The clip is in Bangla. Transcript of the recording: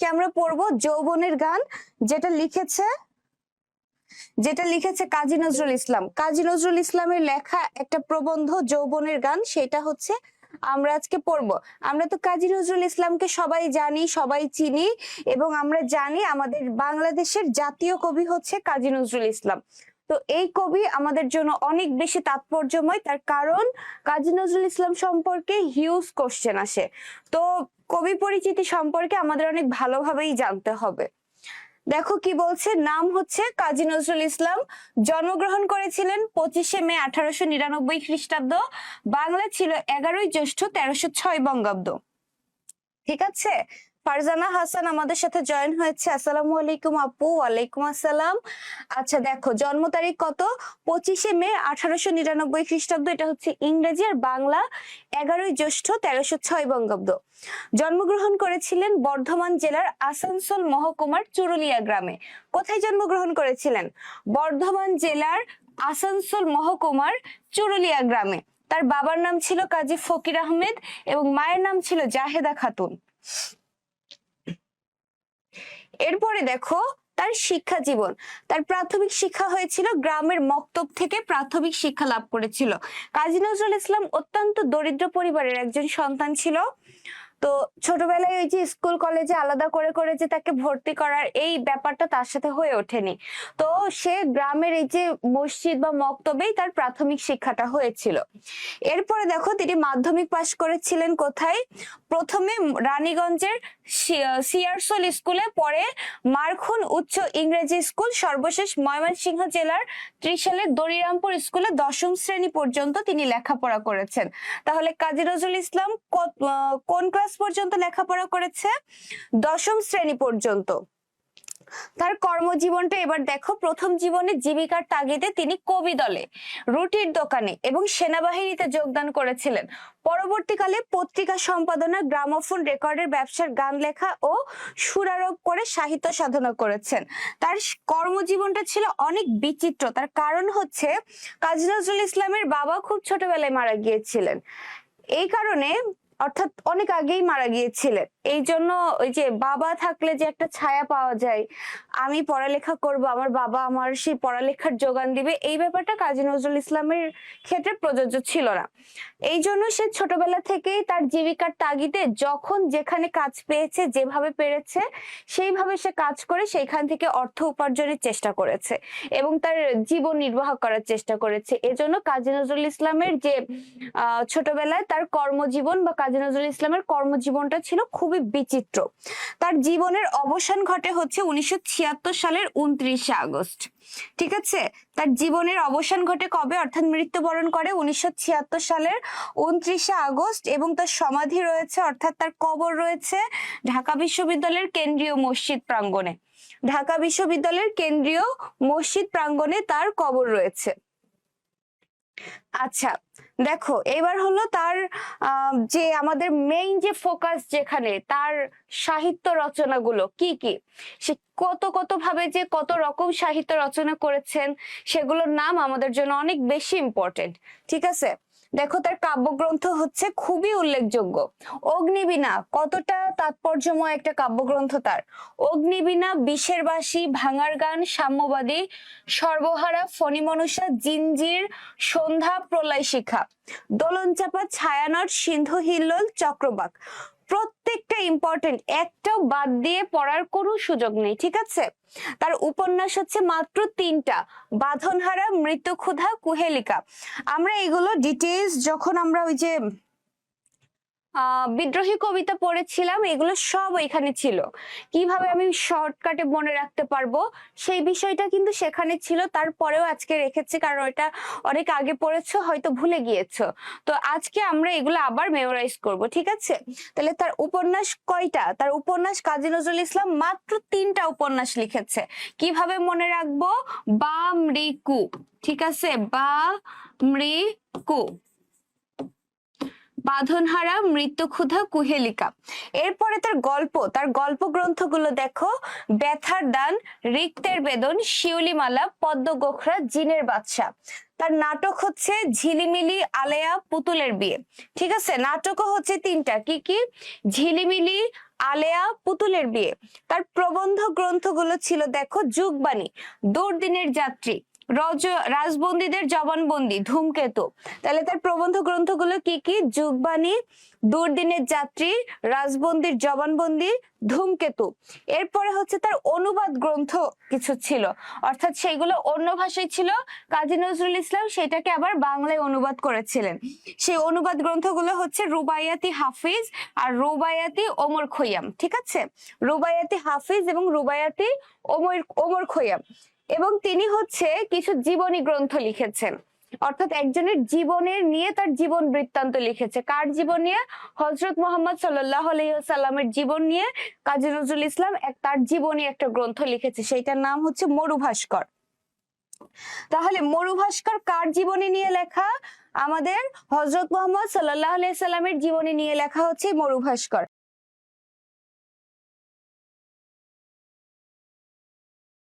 আজকে আমরা পড়ব যৌবনের গান, যেটা লিখেছে যেটা লিখেছে কাজী নজরুল ইসলাম। কাজী নজরুল ইসলামের লেখা একটা প্রবন্ধ যৌবনের গান, সেটা হচ্ছে আমরা আজকে পড়ব। আমরা তো কাজী নজরুল ইসলামকে সবাই জানি, সবাই চিনি, এবং আমরা জানি আমাদের বাংলাদেশের জাতীয় কবি হচ্ছে কাজী নজরুল ইসলাম। তো এই কবি আমাদের জন্য অনেক বেশি তাৎপর্যময়। তার কারণ কাজী নজরুল ইসলাম সম্পর্কে হিউজ কোশ্চেন আসে। তো কবি পরিচিতি সম্পর্কে আমাদের অনেক ভালোভাবেই জানতে হবে। দেখো কি বলছে? নাম হচ্ছে কাজী নজরুল ইসলাম। জন্মগ্রহণ করেছিলেন পঁচিশে মে আঠারোশো নিরানব্বই খ্রিস্টাব্দ। বাংলা ছিল এগারোই জ্যৈষ্ঠ তেরোশো ছয় বঙ্গাব্দ। ঠিক আছে? ফারজানা হাসান আমাদের সাথে জয়েন হয়েছে। আসসালামু আলাইকুম আপু, ওয়ালাইকুম আসসালাম। আচ্ছা দেখো, জন্ম তারিখ কত? পঁচিশে মে আঠারোশো নিরানব্বই খ্রিস্টাব্দ, এটা হচ্ছে ইংরেজি আর বাংলা এগারোই জ্যৈষ্ঠ তেরোশো ছয় বঙ্গাব্দ। জন্মগ্রহণ করেছিলেন বর্ধমান জেলার আসানসোল মহকুমার চুরুলিয়া গ্রামে। কোথায় জন্মগ্রহণ করেছিলেন? বর্ধমান জেলার আসানসোল মহকুমার চুরুলিয়া গ্রামে। তার বাবার নাম ছিল কাজী ফকির আহমেদ এবং মায়ের নাম ছিল জাহেদা খাতুন। এরপরে দেখো তার শিক্ষা জীবন। তার প্রাথমিক শিক্ষা হয়েছিল গ্রামের মক্তব থেকে প্রাথমিক শিক্ষা লাভ করেছিল। কাজী নজরুল ইসলাম অত্যন্ত দরিদ্র পরিবারের একজন সন্তান ছিল। তো ছোটবেলায় ওই যে স্কুল কলেজে আলাদা করে করে যে তাকে ভর্তি করার এই ব্যাপারটা তার সাথে হয়ে ওঠেনি। তো সে গ্রামের এই যে মসজিদ বা মক্তবেই তার প্রাথমিক শিক্ষাটা হয়েছিল। এরপরে দেখো তিনি মাধ্যমিক পাশ করেছিলেন কোথায়? প্রথমে রানীগঞ্জের সিয়ারসোল স্কুলে, পরে মারখুন উচ্চ ইংরেজি স্কুল, সর্বশেষ ময়মনসিংহ জেলার ত্রিশালের দরিরামপুর স্কুলে দশম শ্রেণি পর্যন্ত তিনি লেখাপড়া করেছেন। তাহলে কাজী নজরুল ইসলাম কোন ক্লাস পর্যন্ত লেখাপড়া করেছে, দশম শ্রেণি পর্যন্ত। তার কর্মজীবনটা এবার দেখো, প্রথম জীবনে জীবিকার তাগিদে তিনি কবি দলে, রুটির দোকানে এবং সেনাবাহিনীতে যোগদান করেছিলেন। পরবর্তীকালে পত্রিকা সম্পাদনা, গ্রামোফোন রেকর্ডের ব্যবসার গান লেখা ও সুরারোপ করে সাহিত্য সাধনা করেছেন। তার কর্মজীবনটা ছিল অনেক বিচিত্র। তার কারণ হচ্ছে কাজী নজরুল ইসলামের বাবা খুব ছোটবেলায় মারা গিয়েছিলেন। এই কারণে অর্থাৎ অনেক আগেই মারা গিয়েছিলেন। এই জন্য ওই যে বাবা থাকলে যে একটা ছায়া পাওয়া যায় আমি পড়ালেখা করব আমার বাবা আমার সেই পড়ালেখার যোগান দিবে এই ব্যাপারটা কাজী নজরুল ইসলামের ক্ষেত্রে প্রযোজ্য ছিল না। এই জন্য সে ছোটবেলা থেকেই তার জীবিকার তাগিদে যখন যেখানে কাজ পেয়েছে যেভাবে পেরেছে সেইভাবে সে কাজ করে সেইখান থেকে অর্থ উপার্জনের চেষ্টা করেছে এবং তার জীবন নির্বাহ করার চেষ্টা করেছে। এজন্য কাজী নজরুল ইসলামের যে আহ, ছোটবেলায় তার কর্মজীবন বা কাজী নজরুল ইসলামের কর্মজীবনটা ছিল খুবই বিচিত্র। তার জীবনের অবসান ঘটে হচ্ছে উনিশশো ছিয়াত্তর সালের উনত্রিশে আগস্ট। ঠিক আছে? তার জীবনের অবসান ঘটে কবে? অর্থাৎ মৃত্যুবরণ করে উনিশশো ছিয়াত্তর সালের উনত্রিশে আগস্ট এবং তার সমাধি রয়েছে, অর্থাৎ তার কবর রয়েছে ঢাকা বিশ্ববিদ্যালয়ের কেন্দ্রীয় মসজিদ প্রাঙ্গণে। ঢাকা বিশ্ববিদ্যালয়ের কেন্দ্রীয় মসজিদ প্রাঙ্গণে তার কবর রয়েছে। আচ্ছা দেখো এবার হলো তার যে আমাদের মেইন যে ফোকাস যেখানে তার সাহিত্য রচনাগুলো কি কি? সে কত কত ভাবে যে কত রকম সাহিত্য রচনা করেছেন, সেগুলোর নাম আমাদের জন্য অনেক বেশি ইম্পর্টেন্ট ঠিক আছে? দেখো তার কাব্যগ্রন্থ হচ্ছে খুবই উল্লেখযোগ্য। অগ্নিবীণা, কতটা তাৎপর্যময় একটা কাব্যগ্রন্থ তার। অগ্নিবীণা বিষের বাসী ভাঙার গান, সাম্যবাদী, সর্বহারা ফণিমনুষা জিঞ্জির, সন্ধ্যা, প্রলয় শিখা। দোলনচাপা, ছায়ানট, সিন্ধু, হিল্লোল, চক্রবাক। প্রত্যেকটা ইম্পর্টেন্ট একটাও বাদ দিয়ে পড়ার কোনো সুযোগ নেই, ঠিক আছে? তার উপন্যাস হচ্ছে মাত্র তিনটা, বাঁধনহারা মৃত্যুক্ষুধা কুহেলিকা। আমরা এগুলো ডিটেলস যখন আমরা ওই যে বিদ্রোহী কবিতা পড়েছিলাম, এগুলো সব এখানে ছিল। কীভাবে আমি শর্টকাটে মনে রাখতে পারব? সেই বিষয়টা কিন্তু সেখানে ছিল, তারপরেও আজকে রেখেছি, কারণ এটা অনেক আগে পড়েছো, হয়তো ভুলে গিয়েছো। তো আজকে আমরা এগুলো আবার মেমোরাইজ করব, ঠিক আছে? তাহলে তার উপন্যাস কয়টা? তার উপন্যাস কাজী নজরুল ইসলাম মাত্র তিনটা উপন্যাস লিখেছে। কীভাবে মনে রাখব? বা মৃকু, ঠিক আছে? বা মৃকু। বাঁধনহারা, মৃত্যুক্ষুধা, কুহেলিকা। এরপরে তার গল্প তার গল্প গ্রন্থগুলো দেখো। ব্যথার দান, রিক্তের বেদন, শিউলিমালা পদ্ম গোখরা জিনের বাদশা তার নাটক হচ্ছে ঝিলিমিলি, আলেয়া, পুতুলের বিয়ে। ঠিক আছে? নাটকও হচ্ছে তিনটা। কি কি? ঝিলিমিলি, আলেয়া, পুতুলের বিয়ে। তার প্রবন্ধ গ্রন্থগুলো ছিল, দেখো, যুগবাণী, দুর্দিনের যাত্রী। রাজবন্দীদের জবানবন্দি, ধূমকেতু। তাহলে তার প্রবন্ধ গ্রন্থগুলো কি কি? যুগবাণী, দুর্দিনের যাত্রী, রাজবন্দির জবানবন্দি, ধূমকেতু। এরপরে হচ্ছে তার অনুবাদ গ্রন্থ কিছু ছিল। অর্থাৎ সেইগুলো অন্য ভাষায় ছিল। কাজী নজরুল ইসলাম সেটাকে আবার বাংলায় অনুবাদ করেছিলেন। সেই অনুবাদ গ্রন্থগুলো হচ্ছে রুবাইয়াতি হাফিজ আর রুবায়াতি ওমর খৈয়াম। ঠিক আছে? রুবায়াতি হাফিজ এবং রুবায়াতি ওমর ওমর খৈয়াম। এবং তিনি হচ্ছে কিছু জীবনী গ্রন্থ লিখেছেন। অর্থাৎ একজনের জীবনের নিয়ে তার জীবন বৃত্তান্ত লিখেছে। কার জীবন নিয়ে? হজরত মোহাম্মদ সাল্লাহ আলাইসাল্লামের জীবন নিয়ে কাজী নজরুল ইসলাম এক তার জীবনী একটা গ্রন্থ লিখেছে, সেইটার নাম হচ্ছে মরুভাস্কর। তাহলে মরুভাস্কর কার জীবনী নিয়ে লেখা? আমাদের হজরত মোহাম্মদ সাল্লাহ সাল্লামের জীবনী নিয়ে লেখা হচ্ছে মরুভাস্কর।